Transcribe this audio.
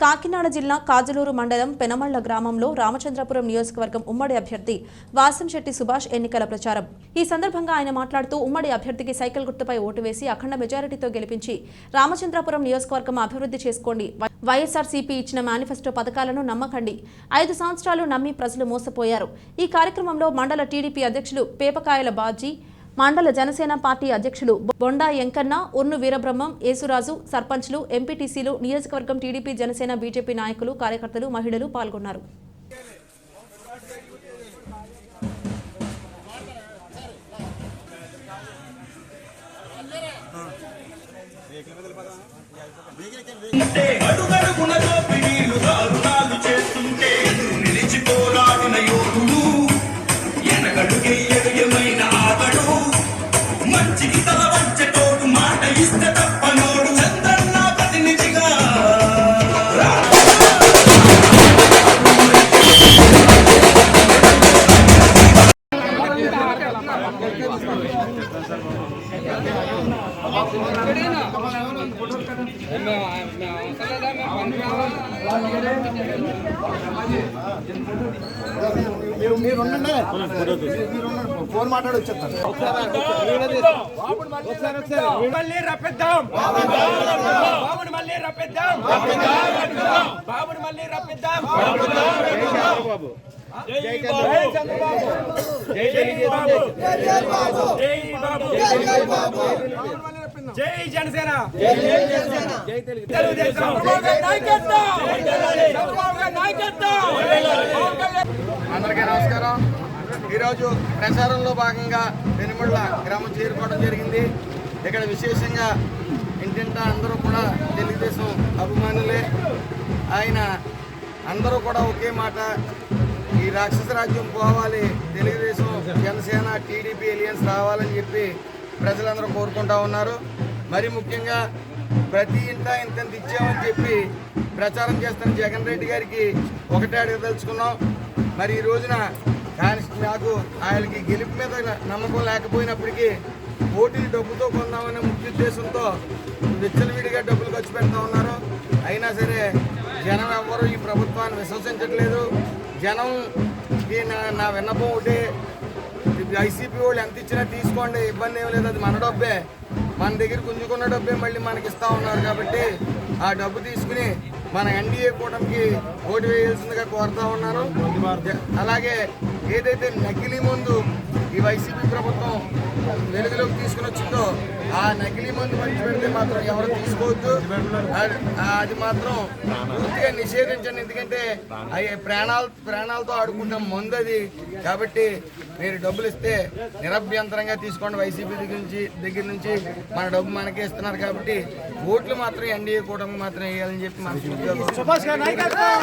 కాకినాడ జిల్లా కాజలూరు మండలం పెనమళ్ళ గ్రామంలో రామచంద్రపురం నియోజకవర్గం ఉమ్మడి అభ్యర్థి వాసంశెట్టి సుభాష్ ఎన్నికల ప్రచారం. ఈ సందర్భంగా ఆయన మాట్లాడుతూ ఉమ్మడి అభ్యర్థికి సైకిల్ గుర్తుపై ఓటు వేసి అఖండ మెజారిటీతో గెలిపించి రామచంద్రపురం నియోజకవర్గం అభివృద్ధి చేసుకోండి. వైఎస్ఆర్సీపీ ఇచ్చిన మేనిఫెస్టో పథకాలను నమ్మకండి. ఐదు సంవత్సరాలు నమ్మి ప్రజలు మోసపోయారు. ఈ కార్యక్రమంలో మండల టీడీపీ అధ్యక్షులు పేపకాయల బాజీ మండల జనసేన పార్టీ అధ్యక్షులు బొండా ఎంకన్న ఉర్ను వీరబ్రహ్మం యేసురాజు సర్పంచ్లు ఎంపీటీసీలు నియోజకవర్గం టీడీపీ జనసేన బీజేపీ నాయకులు కార్యకర్తలు మహిళలు పాల్గొన్నారు. మీరు మీరు ఫోన్ మాట్లాడి వచ్చేస్తాను మళ్ళీ రప్పిద్దాం బాబుని మళ్ళీ రప్పిద్దాం బాబుని మళ్ళీ రప్పిద్దాం జై చంద్రబాబు. జై బాబు. జై బాబు. జై జనసేన. జై తెలుగుదేశం. అందరికీ నమస్కారం. ఈరోజు ప్రచారంలో భాగంగా వెనుమళ్ళ గ్రామం చేరుకోవడం జరిగింది. ఇక్కడ విశేషంగా ఇంటింటా అందరూ కూడా తెలుగుదేశం అభిమానులే. ఆయన అందరూ కూడా ఒకే మాట ఈ రాక్షస రాజ్యం పోవాలి. తెలుగుదేశం జనసేన టీడీపీ ఎలియన్స్ రావాలని చెప్పి ప్రజలందరూ కోరుకుంటా ఉన్నారు. మరి ముఖ్యంగా ప్రతి ఇంట ఇంత ఇచ్చామని చెప్పి ప్రచారం చేస్తున్న జగన్ రెడ్డి గారికి ఒకటే అడగదలుచుకున్నాం మరి ఈ రోజున నాకు ఆయనకి గెలుపు మీద నమ్మకం లేకపోయినప్పటికీ ఓటీలు డబ్బుతో కొందామనే ముఖ్య ఉద్దేశంతో విచ్చలవిడిగా డబ్బులు ఖర్చు పెడతా ఉన్నారు. అయినా సరే జనం ఎవ్వరూ ఈ ప్రభుత్వాన్ని విశ్వసించట్లేదు. జనంకి నా నా విన్నపం ఒకటే. ఐసీపీ వాళ్ళు ఎంత ఇచ్చినా తీసుకోండి ఇబ్బంది ఏం లేదు అది మన డబ్బే. మన దగ్గర గుంజుకున్న డబ్బే మళ్ళీ మనకి ఇస్తా ఉన్నారు కాబట్టి ఆ డబ్బు తీసుకుని మన ఎన్డీఏ కూటమికి ఓటు వేయాల్సిందిగా కోరుతా ఉన్నారు అలాగే ఏదైతే నకిలీ ముందు ఈ వైసీపీ వెలుగులోకి తీసుకుని వచ్చిందో ఆ నకిలీ మందు మంచి పెడితే మాత్రం ఎవరు తీసుకోవద్దు. అది- అది మాత్రం పూర్తిగా నిషేధించండి. ఎందుకంటే అవి ప్రాణాలు ప్రాణాలతో ఆడుకుంటాం మందు అది. కాబట్టి మీరు డబ్బులు ఇస్తే నిరభ్యంతరంగా తీసుకోండి. వైసీపీ దగ్గర నుంచి దగ్గర నుంచి మన డబ్బు మనకే ఇస్తున్నారు కాబట్టి ఓట్లు మాత్రం ఎన్డీఏ కూటమి మాత్రం వేయాలని చెప్పి మన సుభాష్ గారి నాయకత్వం!